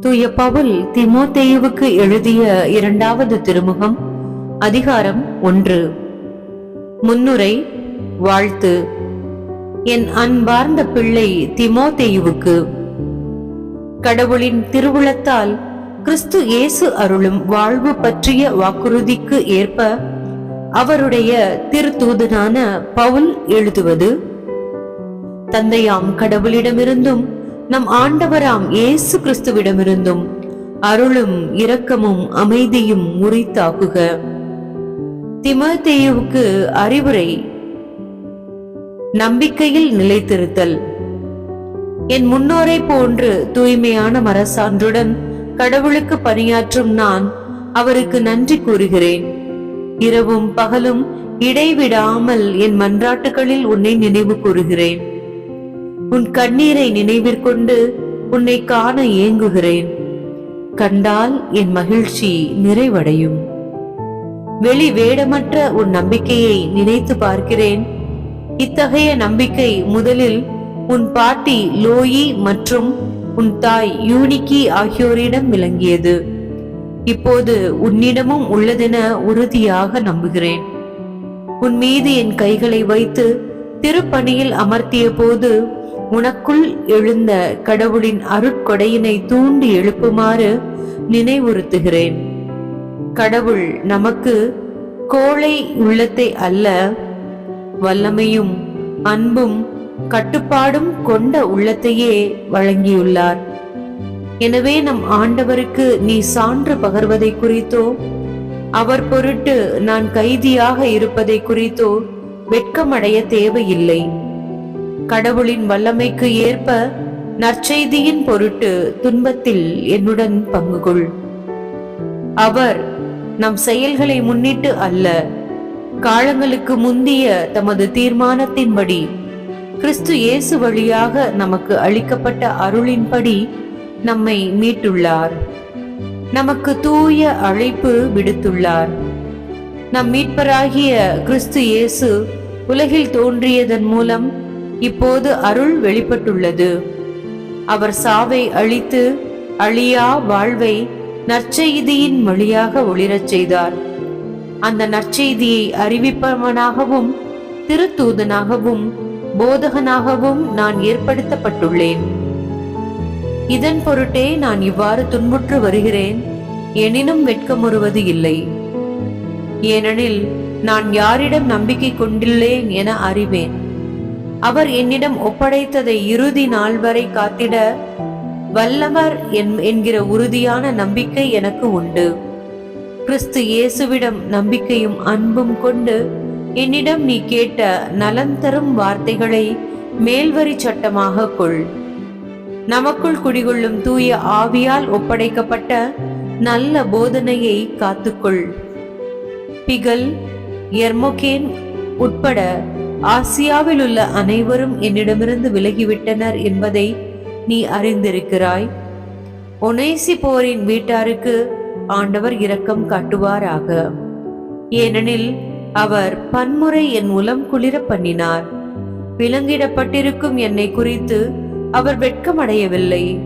தூய பவுல் திமோத்தேயுவுக்கு எழுதிய இரண்டாவது திருமுகம் அதிகாரம் ஒன்று. முன்னுரை வாழ்த்து. என் அன்பார்ந்த பிள்ளை திமோத்தேயுவுக்கு கடவுளின் திருவுளத்தால் கிறிஸ்து இயேசு அருளும் வாழ்வு பற்றிய வாக்குறுதிக்கு ஏற்ப அவருடைய திருத்தூதனான பவுல் எழுதுவது தந்தையாம் கடவுளிடமிருந்தும் நம் ஆண்டவராம் இயேசு கிறிஸ்துவிடமிருந்தும் அருளும் இரக்கமும் அமைதியும் முறித்தாக்குக. திமோத்தேயுவுக்கு அறிவுரை. நம்பிக்கையில் நிலைத்திருத்தல். என் முன்னோரை போன்று தூய்மையான மரசான்றுடன் கடவுளுக்கு பணியாற்றும் நான் அவருக்கு நன்றி கூறுகிறேன். இரவும் பகலும் இடைவிடாமல் என் மன்றாட்டுகளில் உன்னை நினைவு கூறுகிறேன். உன் கண்ணீரை நினைவிற்கொண்டு உன்னை காண ஏங்குகிறேன். கண்டால் என் மகிழ்ச்சி நிறைவடையும். வெளி வேடமற்ற உன் நம்பிக்கையை நினைத்து பார்க்கிறேன். இத்தகைய நம்பிக்கை முதலில் உன் பாட்டி லோயி மற்றும் உன் தாய் யூனிக்கி ஆகியோரிடம் விளங்கியது. இப்போது உன்னிடமும் உள்ளதென உறுதியாக நம்புகிறேன். உன் மீது என் கைகளை வைத்து திருப்பணியில் அமர்த்திய போது உனக்குள் எழுந்த கடவுளின் அருட்கொடையினை தூண்டி எழுப்புமாறு நினைவுறுத்துகிறேன். கடவுள் நமக்கு கோழை உள்ளத்தை அல்ல வல்லமையும் அன்பும் கட்டுப்பாடும் கொண்ட உள்ளத்தையே வழங்கியுள்ளார். எனவே நம் ஆண்டவருக்கு நீ சான்று பகர்வதை குறித்தோ அவர் பொருட்டு நான் கைதியாக இருப்பதை குறித்தோ வெட்கமடைய தேவையில்லை. கடவுளின் வல்லமைக்கு ஏற்ப நற்செய்தியின் பொருட்டு துன்பத்தில் என்னுடன் பங்கு கொள் அவர் நம் செயல்களை முன்னிட்டு அல்ல காலங்களுக்கு முந்திய தமது தீர்மானத்தின்படி கிறிஸ்து இயேசு வழியாக நமக்கு அளிக்கப்பட்ட அருளின்படி நம்மை மீட்டுள்ளார். நமக்கு தூய அழைப்பு விடுத்துள்ளார். நம் மீட்பராகிய கிறிஸ்து இயேசு உலகில் தோன்றியதன் மூலம் இப்போது அருள் வெளிப்பட்டுள்ளது. அவர் சாவை அழித்து அழியா வாழ்வை நற்செய்தியின் வழியாக ஒளிரச் செய்தார். அந்த நற்செய்தியை அறிவிப்பவனாகவும் திருத்தூதனாகவும் போதகனாகவும் நான் ஏற்படுத்தப்பட்டுள்ளேன். இதன் பொருட்டே நான் இவ்வாறு துன்புற்று வருகிறேன் எனினும் வெட்கமுறுவது இல்லை. ஏனெனில் நான் யாரிடம் நம்பிக்கை கொண்டுள்ளேன் என அறிவேன். அவர் என்னிடம் ஒப்படைத்ததை இறுதி நாள் வரை காத்திட வல்லவர் என்கிற உறுதியான நம்பிக்கை எனக்கு உண்டு. கிறிஸ்து இயேசுவிடம் நம்பிக்கையும் அன்பும் கொண்டு என்னிடம் நீ கேட்ட நலன் தரும் வார்த்தைகளை மேல்வரி சட்டமாக கொள். நமக்குள் குடிகொள்ளும் தூய ஆவியால் ஒப்படைக்கப்பட்ட நல்ல போதனையை காத்துக்கொள். பிகல் எர்மோகேன் உட்பட ஆசியாவில் உள்ள அனைவரும் என்னிடமிருந்து விலகிவிட்டனர் என்பதை நீ அறிந்திருக்கிறாய். ஒனேசி போரின் வீட்டாருக்கு ஆண்டவர் இரக்கம் காட்டுவாராக. ஏனெனில் அவர் பன்முறை என் உலம் குளிர பண்ணினார். விலங்கிடப்பட்டிருக்கும் என்னை குறித்து அவர் வெட்கமடையவில்லை.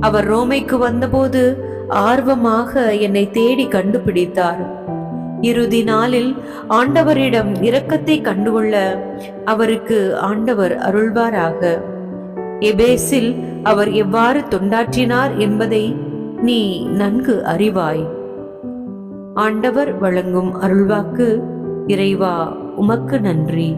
அவர் ரோமைக்கு வந்தபோது ஆர்வமாக என்னை தேடி கண்டுபிடித்தார். இறுதி நாளில் ஆண்டவரிடம் இரக்கத்தை கண்டுகொள்ள அவருக்கு ஆண்டவர் அருள்வாராக. எபேசில் அவர் எவ்வாறு தொண்டாற்றினார் என்பதை நீ நன்கு அறிவாய். ஆண்டவர் வழங்கும் அருள்வாக்கு இறைவா உமக்கு நன்றி.